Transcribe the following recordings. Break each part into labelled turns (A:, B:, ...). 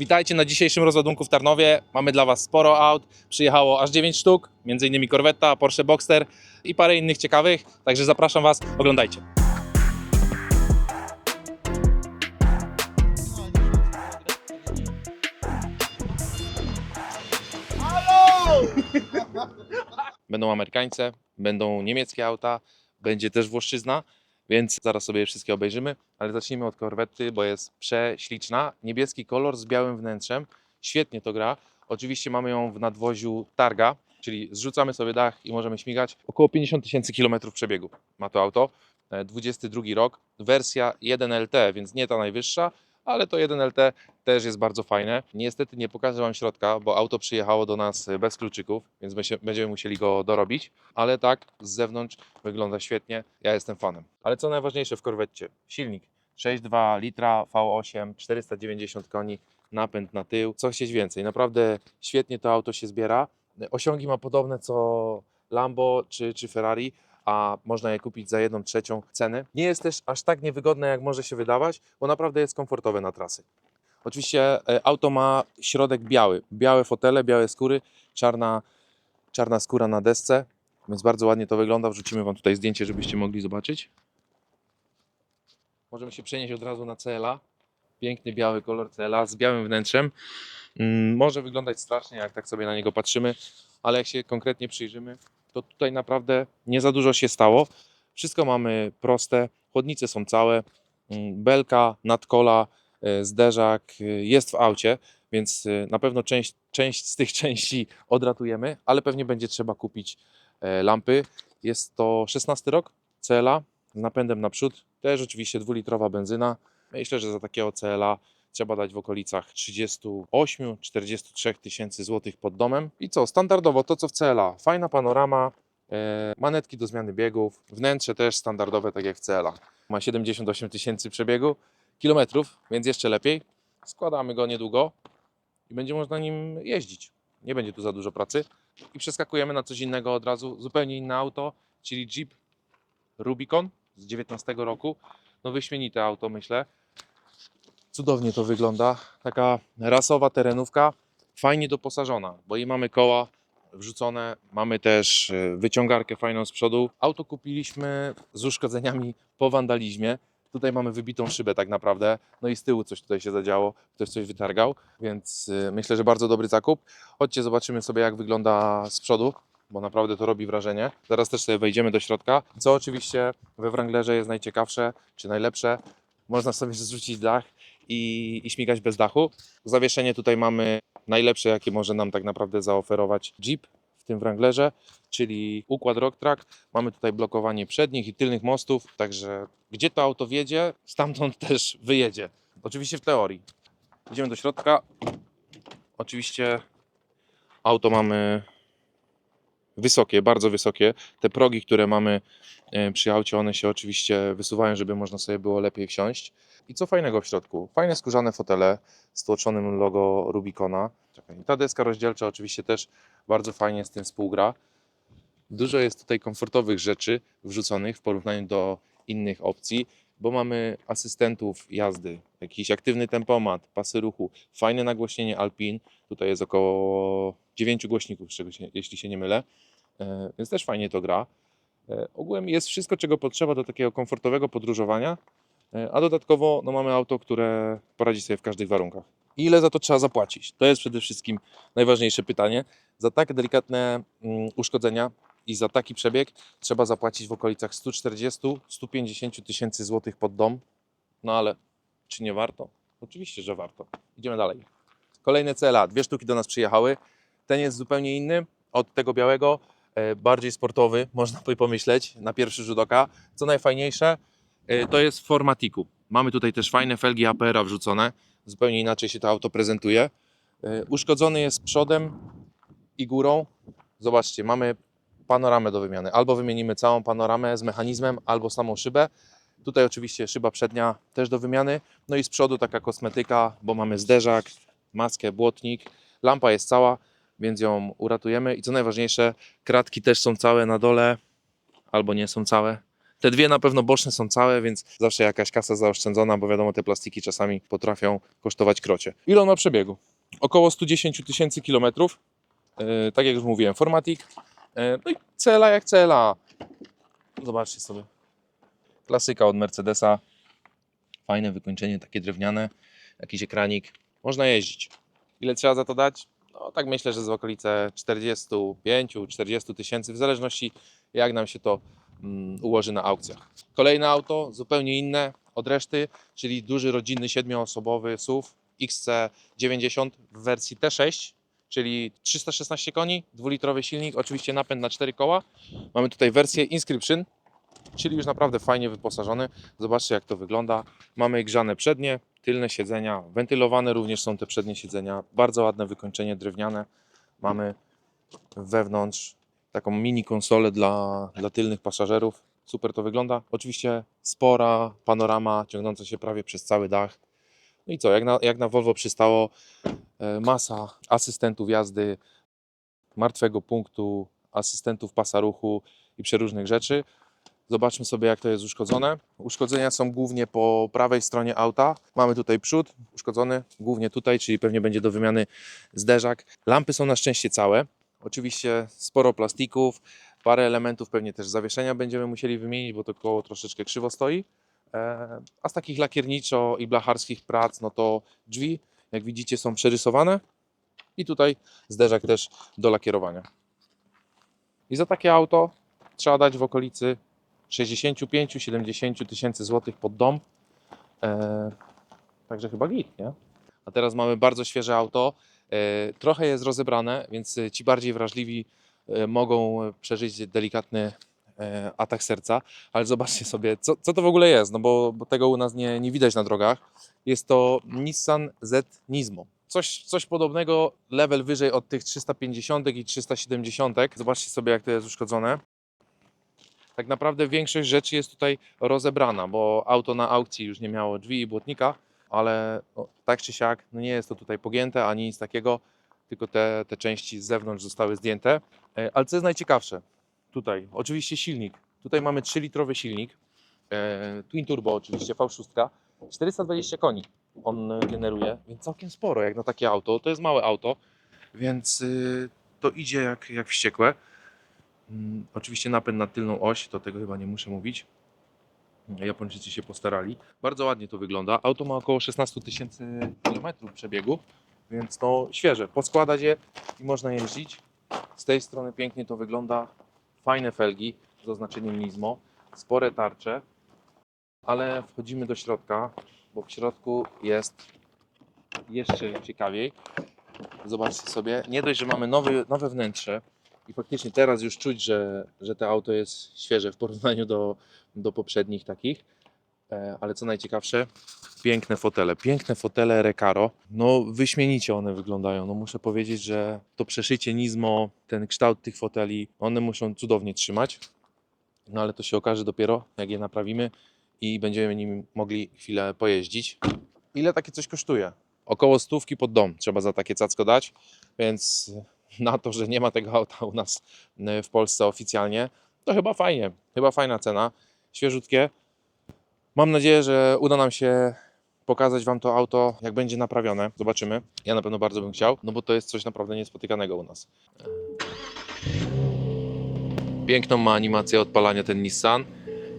A: Witajcie na dzisiejszym rozładunku w Tarnowie. Mamy dla Was sporo aut. Przyjechało aż 9 sztuk, m.in. Corvetta, Porsche Boxster i parę innych ciekawych. Także zapraszam Was, oglądajcie. Będą Amerykańce, będą niemieckie auta, będzie też Włoszczyzna, więc zaraz sobie wszystkie obejrzymy. Ale zacznijmy od korwety, bo jest prześliczna. Niebieski kolor z białym wnętrzem. Świetnie to gra. Oczywiście mamy ją w nadwoziu Targa, czyli zrzucamy sobie dach i możemy śmigać. Około 50 tysięcy kilometrów przebiegu ma to auto. E, 22 rok, wersja 1LT, więc nie ta najwyższa, ale to 1LT też jest bardzo fajne. Niestety nie pokażę Wam środka, bo auto przyjechało do nas e, bez kluczyków, więc będziemy musieli go dorobić, ale tak z zewnątrz wygląda świetnie. Ja jestem fanem. Ale co najważniejsze w korwecie? Silnik 6,2 litra V8, 490 koni, napęd na tył. Co chcieć więcej? Naprawdę świetnie to auto się zbiera. Osiągi ma podobne co Lambo czy, czy Ferrari, a można je kupić za jedną trzecią ceny. Nie jest też aż tak niewygodne, jak może się wydawać, bo naprawdę jest komfortowe na trasy. Oczywiście e, auto ma środek biały, białe fotele, białe skóry, czarna, czarna skóra na desce, więc bardzo ładnie to wygląda. Wrzucimy Wam tutaj zdjęcie, żebyście mogli zobaczyć. Możemy się przenieść od razu na CLA. Piękny biały kolor CLA z białym wnętrzem. Mm, Może wyglądać strasznie, jak tak sobie na niego patrzymy, ale jak się konkretnie przyjrzymy, to tutaj naprawdę nie za dużo się stało. Wszystko mamy proste, chłodnice są całe, mm, belka, nadkola, zderzak e, jest w aucie, więc e, na pewno część, część z tych części odratujemy, ale pewnie będzie trzeba kupić e, lampy. Jest to 16 rok CLA z napędem naprzód, też oczywiście dwulitrowa benzyna. Myślę, że za takiego CLA trzeba dać w okolicach 38-43 tysięcy złotych pod domem. I co, standardowo to co w CLA, fajna panorama, e, manetki do zmiany biegów, wnętrze też standardowe tak jak w CLA. Ma 78 tysięcy przebiegu, kilometrów, więc jeszcze lepiej. Składamy go niedługo i będzie można nim jeździć. Nie będzie tu za dużo pracy. I przeskakujemy na coś innego od razu, zupełnie inne auto, czyli Jeep Rubicon z 19 roku. No wyśmienite auto myślę. Cudownie to wygląda. Taka rasowa terenówka, fajnie doposażona, bo i mamy koła wrzucone, mamy też e, wyciągarkę fajną z przodu. Auto kupiliśmy z uszkodzeniami po wandalizmie. Tutaj mamy wybitą szybę tak naprawdę, no i z tyłu coś tutaj się zadziało, ktoś coś wytargał, więc y, myślę, że bardzo dobry zakup. Chodźcie, zobaczymy sobie jak wygląda z przodu, bo naprawdę to robi wrażenie. Zaraz też sobie wejdziemy do środka, co oczywiście we Wranglerze jest najciekawsze, czy najlepsze. Można sobie zrzucić dach i, i śmigać bez dachu. Zawieszenie tutaj mamy najlepsze, jakie może nam tak naprawdę zaoferować Jeep tym Wranglerze, czyli układ Rocktrack. Mamy tutaj blokowanie przednich i tylnych mostów, także gdzie to auto wjedzie, stamtąd też wyjedzie. Oczywiście w teorii. Idziemy do środka. Oczywiście auto mamy wysokie, bardzo wysokie. Te progi, które mamy e, przy aucie, one się oczywiście wysuwają, żeby można sobie było lepiej wsiąść. I co fajnego w środku? Fajne skórzane fotele z tłoczonym logo Rubicona. Ta deska rozdzielcza oczywiście też bardzo fajnie z tym współgra. Dużo jest tutaj komfortowych rzeczy wrzuconych w porównaniu do innych opcji, bo mamy asystentów jazdy, jakiś aktywny tempomat, pasy ruchu, fajne nagłośnienie Alpin. Tutaj jest około 9 głośników, jeśli się nie mylę, E, więc też fajnie to gra. E, Ogółem jest wszystko, czego potrzeba do takiego komfortowego podróżowania, e, a dodatkowo no, mamy auto, które poradzi sobie w każdych warunkach. Ile za to trzeba zapłacić? To jest przede wszystkim najważniejsze pytanie. Za tak delikatne mm, uszkodzenia i za taki przebieg trzeba zapłacić w okolicach 140-150 tysięcy złotych pod dom. No ale czy nie warto? Oczywiście, że warto. Idziemy dalej. Kolejne CLA. Dwie sztuki do nas przyjechały. Ten jest zupełnie inny od tego białego. e, Bardziej sportowy, można by pomyśleć, na pierwszy rzut oka. Co najfajniejsze, e, to jest w formatiku. Mamy tutaj też fajne felgi APR-a wrzucone. Zupełnie inaczej się to auto prezentuje. E, Uszkodzony jest przodem i górą. Zobaczcie, mamy panoramę do wymiany. Albo wymienimy całą panoramę z mechanizmem, albo samą szybę. Tutaj oczywiście szyba przednia też do wymiany. No i z przodu taka kosmetyka, bo mamy zderzak, maskę, błotnik. Lampa jest cała, więc ją uratujemy. I co najważniejsze, kratki też są całe na dole, albo nie są całe. Te dwie na pewno boczne są całe, więc zawsze jakaś kasa zaoszczędzona, bo wiadomo, te plastiki czasami potrafią kosztować krocie. Ile on ma przebiegu? Około 110 tysięcy kilometrów. E, tak jak już mówiłem, Formatic. E, no i CLA jak CLA. Zobaczcie sobie. Klasyka od Mercedesa. Fajne wykończenie, takie drewniane. Jakiś ekranik. Można jeździć. Ile trzeba za to dać? No tak myślę, że z okolice 45-40 tysięcy, w zależności jak nam się to mm, ułoży na aukcjach. Kolejne auto, zupełnie inne od reszty, czyli duży rodzinny siedmioosobowy SUV XC90 w wersji T6, czyli 316 koni, dwulitrowy silnik, oczywiście napęd na 4 koła. Mamy tutaj wersję Inscription, czyli już naprawdę fajnie wyposażony. Zobaczcie jak to wygląda. Mamy grzane przednie, tylne siedzenia, wentylowane również są te przednie siedzenia. Bardzo ładne wykończenie drewniane. Mamy wewnątrz taką mini konsolę dla, dla tylnych pasażerów. Super to wygląda. Oczywiście spora panorama ciągnąca się prawie przez cały dach. No i co, jak na, jak na Volvo przystało, masa asystentów jazdy, martwego punktu, asystentów pasa ruchu i przeróżnych rzeczy. Zobaczmy sobie, jak to jest uszkodzone. Uszkodzenia są głównie po prawej stronie auta. Mamy tutaj przód uszkodzony, głównie tutaj, czyli pewnie będzie do wymiany zderzak. Lampy są na szczęście całe. Oczywiście sporo plastików, parę elementów pewnie też zawieszenia będziemy musieli wymienić, bo to koło troszeczkę krzywo stoi. E, A z takich lakierniczo i blacharskich prac, no to drzwi, jak widzicie, są przerysowane i tutaj zderzak też do lakierowania. I za takie auto trzeba dać w okolicy 65-70 tysięcy złotych pod dom. E, także chyba git, nie? A teraz mamy bardzo świeże auto. E, trochę jest rozebrane, więc e, ci bardziej wrażliwi e, mogą przeżyć delikatny e, atak serca. Ale zobaczcie sobie, co, co to w ogóle jest, no bo, bo tego u nas nie, nie widać na drogach. Jest to Nissan Z Nismo. Coś, coś podobnego, level wyżej od tych 350 i 370. Zobaczcie sobie, jak to jest uszkodzone tak naprawdę większość rzeczy jest tutaj rozebrana, bo auto na aukcji już nie miało drzwi i błotnika, ale no, tak czy siak no nie jest to tutaj pogięte ani nic takiego, tylko te, te części z zewnątrz zostały zdjęte. E, Ale co jest najciekawsze, tutaj oczywiście silnik. Tutaj mamy 3-litrowy silnik, e, Twin Turbo oczywiście, V6, 420 koni on generuje, więc całkiem sporo jak na takie auto. To jest małe auto, więc y, to idzie jak, jak wściekłe. Mm, Oczywiście napęd na tylną oś, to tego chyba nie muszę mówić. Japończycy się postarali. Bardzo ładnie to wygląda. Auto ma około 16 tysięcy kilometrów przebiegu, więc to świeże. Poskładać je i można jeździć. Z tej strony pięknie to wygląda. Fajne felgi z oznaczeniem Nismo, spore tarcze, ale wchodzimy do środka, bo w środku jest jeszcze ciekawiej. Zobaczcie sobie, nie dość, że mamy nowy, nowe wnętrze, i faktycznie teraz już czuć, że, że to auto jest świeże w porównaniu do, do poprzednich takich. E, Ale co najciekawsze, piękne fotele. Piękne fotele Recaro. No wyśmienicie one wyglądają. No muszę powiedzieć, że to przeszycie Nismo, ten kształt tych foteli, one muszą cudownie trzymać. No ale to się okaże dopiero, jak je naprawimy i będziemy nim mogli chwilę pojeździć. Ile takie coś kosztuje? Około stówki pod dom trzeba za takie cacko dać, więc na to, że nie ma tego auta u nas y, w Polsce oficjalnie, to chyba fajnie, chyba fajna cena, świeżutkie. Mam nadzieję, że uda nam się pokazać Wam to auto, jak będzie naprawione. Zobaczymy. Ja na pewno bardzo bym chciał, no bo to jest coś naprawdę niespotykanego u nas. Piękną ma animację odpalania ten Nissan.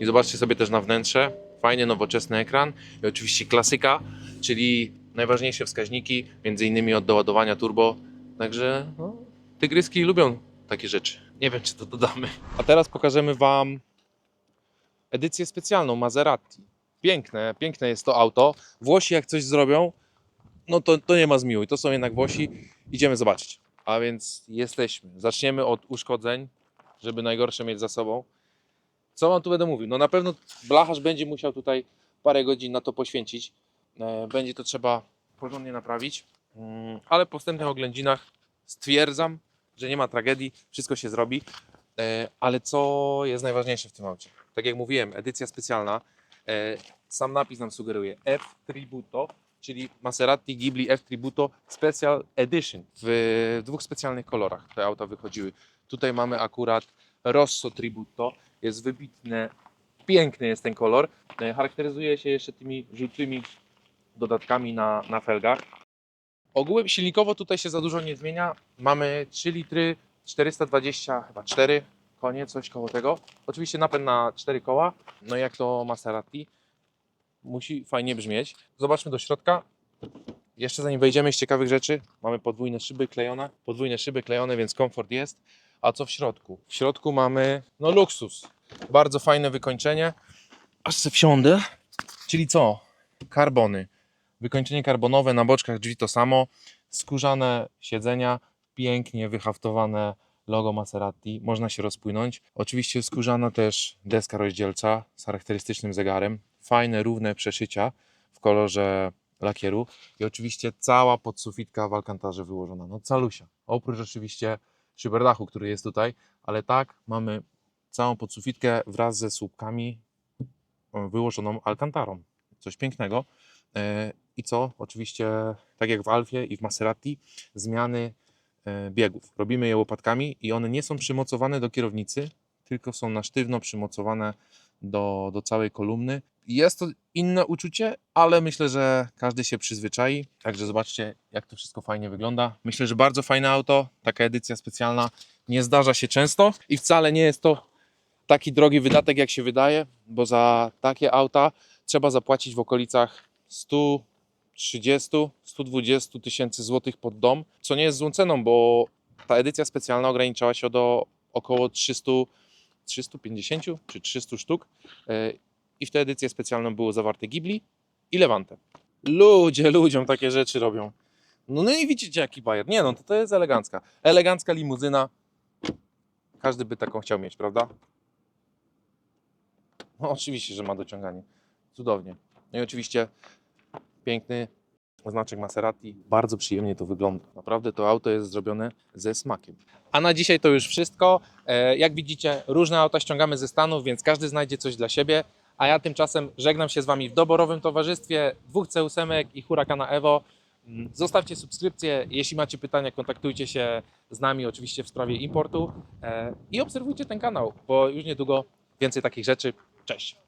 A: I zobaczcie sobie też na wnętrze. Fajny, nowoczesny ekran. I oczywiście klasyka, czyli najważniejsze wskaźniki, między innymi od doładowania turbo. Także no, tygryski lubią takie rzeczy. Nie wiem, czy to dodamy. A teraz pokażemy Wam edycję specjalną Maserati. Piękne, piękne jest to auto. Włosi jak coś zrobią, no to, to nie ma zmiłuj. To są jednak Włosi. Idziemy zobaczyć. A więc jesteśmy. Zaczniemy od uszkodzeń, żeby najgorsze mieć za sobą. Co Wam tu będę mówił? No na pewno blacharz będzie musiał tutaj parę godzin na to poświęcić. E, Będzie to trzeba porządnie naprawić. Mm, Ale po wstępnych oględzinach stwierdzam, że nie ma tragedii, wszystko się zrobi. E, Ale co jest najważniejsze w tym aucie? Tak jak mówiłem, edycja specjalna. E, Sam napis nam sugeruje F Tributo, czyli Maserati Ghibli F Tributo Special Edition w dwóch specjalnych kolorach. Te auta wychodziły. Tutaj mamy akurat Rosso Tributo. Jest wybitne piękny jest ten kolor. E, Charakteryzuje się jeszcze tymi żółtymi dodatkami na, na felgach. Ogółem silnikowo tutaj się za dużo nie zmienia. Mamy 3 litry, 420 chyba 4 konie, coś koło tego. Oczywiście napęd na 4 koła. No jak to Maserati, musi fajnie brzmieć. Zobaczmy do środka. Jeszcze zanim wejdziemy z ciekawych rzeczy, mamy podwójne szyby klejone. Podwójne szyby klejone, więc komfort jest. A co w środku? W środku mamy no luksus. Bardzo fajne wykończenie. Aż se wsiądę. Czyli co? Karbony. Wykończenie karbonowe, na boczkach drzwi to samo. Skórzane siedzenia, pięknie wyhaftowane logo Maserati. Można się rozpłynąć. Oczywiście skórzana też deska rozdzielcza z charakterystycznym zegarem. Fajne, równe przeszycia w kolorze lakieru. I oczywiście cała podsufitka w alkantarze wyłożona. No calusia. Oprócz oczywiście szyberdachu, który jest tutaj, ale tak mamy całą podsufitkę wraz ze słupkami e, wyłożoną alkantarą. Coś pięknego. E, I co? Oczywiście, tak jak w Alfie i w Maserati, zmiany biegów. Robimy je łopatkami i one nie są przymocowane do kierownicy, tylko są na sztywno przymocowane do, do całej kolumny. Jest to inne uczucie, ale myślę, że każdy się przyzwyczai. Także zobaczcie, jak to wszystko fajnie wygląda. Myślę, że bardzo fajne auto, taka edycja specjalna. Nie zdarza się często i wcale nie jest to taki drogi wydatek, jak się wydaje, bo za takie auta trzeba zapłacić w okolicach 130-120 tysięcy złotych pod dom, co nie jest złą ceną, bo ta edycja specjalna ograniczała się do około 300, 350 czy 300 sztuk E, i w tę edycję specjalną było zawarte Ghibli i Levante. Ludzie ludziom takie rzeczy robią. No, no i widzicie jaki bajer. Nie no, to, to jest elegancka. Elegancka limuzyna. Każdy by taką chciał mieć, prawda? No oczywiście, że ma dociąganie. Cudownie. No i oczywiście piękny znaczek Maserati. Bardzo przyjemnie to wygląda. Naprawdę to auto jest zrobione ze smakiem. A na dzisiaj to już wszystko. E, Jak widzicie, różne auta ściągamy ze Stanów, więc każdy znajdzie coś dla siebie. A ja tymczasem żegnam się z Wami w doborowym towarzystwie dwóch C8 i Huracana Evo. Zostawcie subskrypcję. Jeśli macie pytania, kontaktujcie się z nami oczywiście w sprawie importu. E, I obserwujcie ten kanał, bo już niedługo więcej takich rzeczy. Cześć!